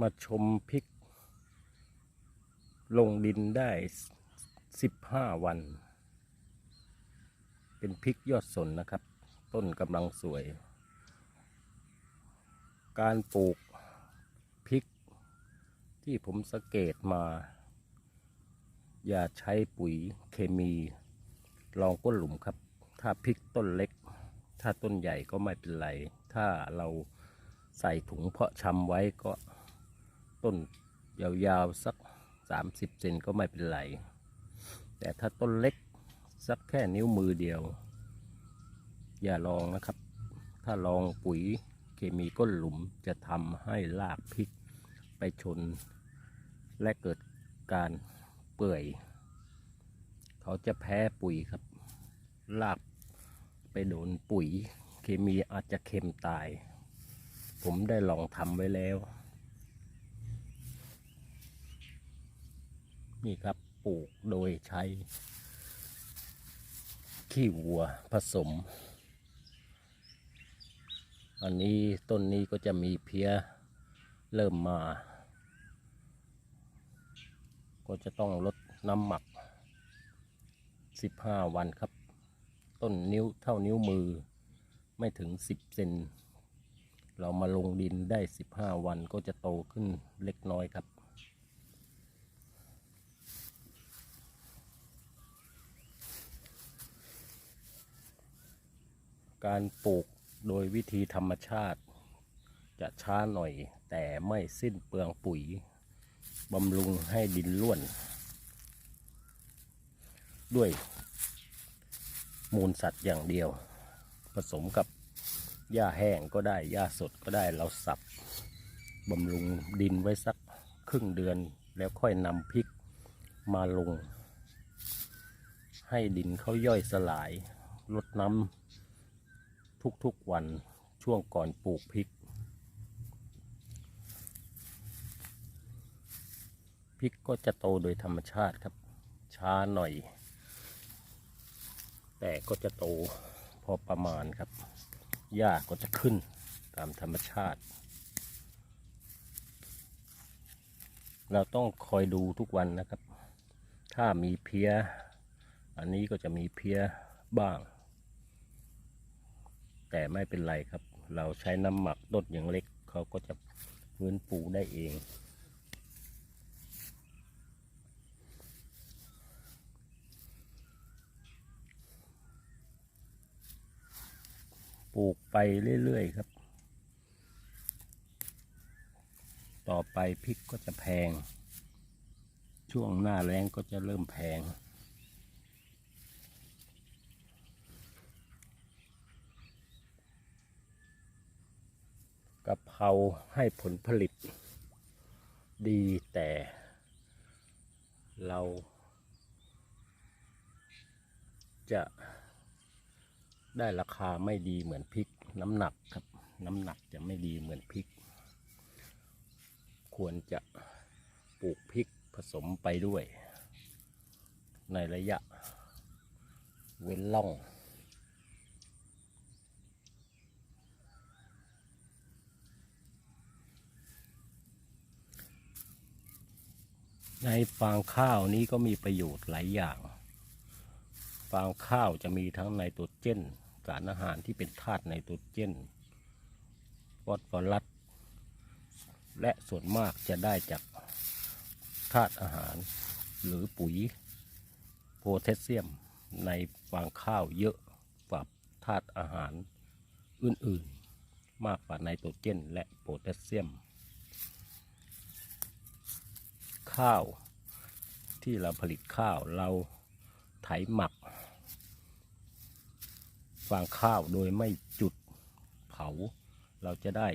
มาชมพริก ลงดินได้สิบห้าวัน เป็นพริกยอดสนนะครับ ต้นกำลังสวย การปลูกพริก ที่ผมสังเกตมา อย่าใช้ปุ๋ยเคมี ลองก้นหลุมครับ ถ้าพริกต้นเล็ก ถ้าต้นใหญ่ก็ไม่เป็นไร ถ้าเราใส่ถุงเพาะชำไว้ก็ ต้นยาวๆสัก 30เซนก็ไม่เป็นไร แต่ถ้าต้นเล็กสักแค่นิ้วมือเดียว อย่าลองนะครับ ถ้าลองปุ๋ยเคมีก้นหลุมจะทำให้รากพริกไปชน และเกิดการเปื่อย เขาจะแพ้ปุ๋ยครับรากไปโดนปุ๋ย เคมีอาจจะเค็มตาย ผมได้ลองทำไว้แล้ว นี่ครับปลูกโดยใช้ ขี้วัวผสม อันนี้ต้นนี้ก็จะมีเพี้ยเริ่มมา ก็จะต้องลดน้ำหมัก 15 วันครับ ต้นนิ้วเท่านิ้วมือไม่ถึง 10 เซนเรามาลงดินได้ 15 วันก็จะโตขึ้นเล็กน้อยครับ การปลูกโดยวิธีธรรมชาติ จะช้าหน่อย แต่ไม่สิ้นเปลืองปุ๋ยบำรุงให้ดินร่วน ด้วย มูลสัตว์อย่างเดียว ผสมกับหญ้าแห้งก็ได้หญ้าสดก็ได้เราสับบำรุงดินไว้สักครึ่งเดือนแล้วค่อยนำพริกมาลง ให้ดินเขาย่อยสลายลดน้ำ ทุกๆวันช่วงก่อนปลูกพริก พริกก็จะโตโดยธรรมชาติครับ ช้าหน่อย แต่ก็จะโตพอประมาณครับ หญ้าก็จะขึ้นตามธรรมชาติ เราต้องคอยดูทุกวันนะครับ ถ้ามีเพี้ย อันนี้ก็จะมีเพี้ยบ้าง แต่ไม่เป็นไรครับ เราใช้น้ำหมักต้นอย่างเล็กเขาก็จะฟื้นฟูได้เอง ปลูกไปเรื่อยๆครับ ต่อไปพริกก็จะแพง ช่วงหน้าแล้งก็จะเริ่มแพง กะเพราให้ผลผลิตดีแต่เราจะได้ราคาไม่ดีเหมือนพริก น้ำหนักครับ น้ำหนักจะไม่ดีเหมือนพริก ควรจะปลูกพริกผสมไปด้วย ในระยะเว้นล่อง ในฟางข้าวนี้ก็มีประโยชน์หลายอย่างฟางข้าวจะมีทั้งไนโตรเจน สารอาหารที่เป็นธาตุไนโตรเจนฟอสฟอรัสและส่วนมากจะได้จากธาตุอาหารหรือปุ๋ยโพแทสเซียมในฟางข้าวเยอะกว่าธาตุอาหารอื่นๆ มากกว่าไนโตรเจน และโพแทสเซียม ข้าวที่เราผลิตข้าวเราไถหมัก ฟางข้าวโดยไม่จุดเผา เราจะได้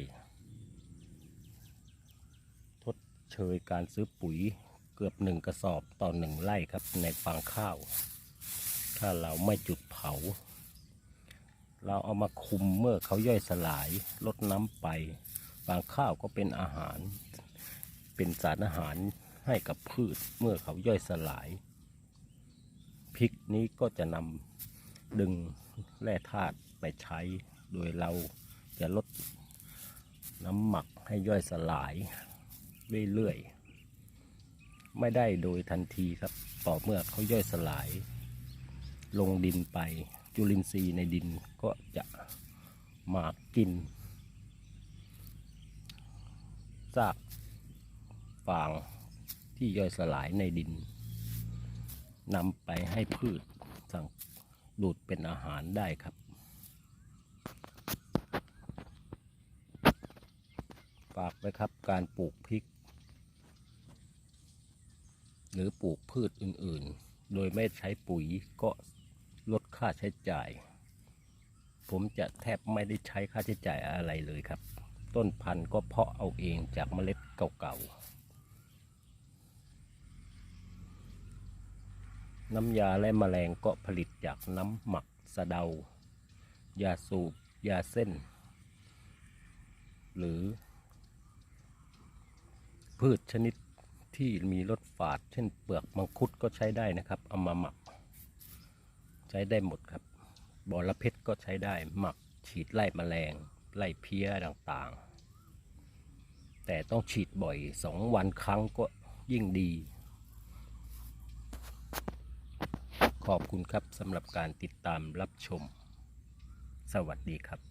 ทดเชยการซื้อปุ๋ยเกือบหนึ่งกระสอบต่อหนึ่งไร่ครับในฟางข้าว ถ้าเราไม่จุดเผา เราเอามาคุมเมื่อเขาย่อยสลายลดน้ำไปฟางข้าวก็เป็นอาหาร เป็นสารอาหาร ให้กับพืชเมื่อเขาย่อยสลาย พริกนี้ก็จะนำดึงแร่ธาตุไปใช้ โดยเราจะลดน้ำหมักให้ย่อยสลายเรื่อยๆ ไม่ได้โดยทันทีครับ ต่อเมื่อเขาย่อยสลาย ลงดินไปจุลินทรีย์ในดินก็จะมากินซากฟาง ที่ย่อยสลายในดินนำไปให้พืชสั่งดูดเป็นอาหารได้ครับ ฝากไว้ครับการปลูกพริก หรือปลูกพืชอื่นๆ โดยไม่ใช้ปุ๋ยก็ลดค่าใช้จ่าย ผมจะแทบไม่ได้ใช้ค่าใช้จ่ายอะไรเลยครับ ต้นพันธุ์ก็เพาะเอาเองจากเมล็ดเก่าๆ น้ำยาและแมลงก็ผลิตจากน้ำหมักสะเดา ยาสูบ ยาเส้น หรือ พืชชนิดที่มีรสฝาด เช่นเปลือกมังคุดก็ใช้ได้นะครับ เอามาหมัก ใช้ได้หมดครับบอระเพ็ดก็ใช้ได้หมักฉีดไล่แมลง ไล่เพี้ยต่างๆ แต่ต้องฉีดบ่อยสองวันครั้งก็ยิ่งดี ขอบคุณครับสำหรับการติดตามรับชม สวัสดีครับ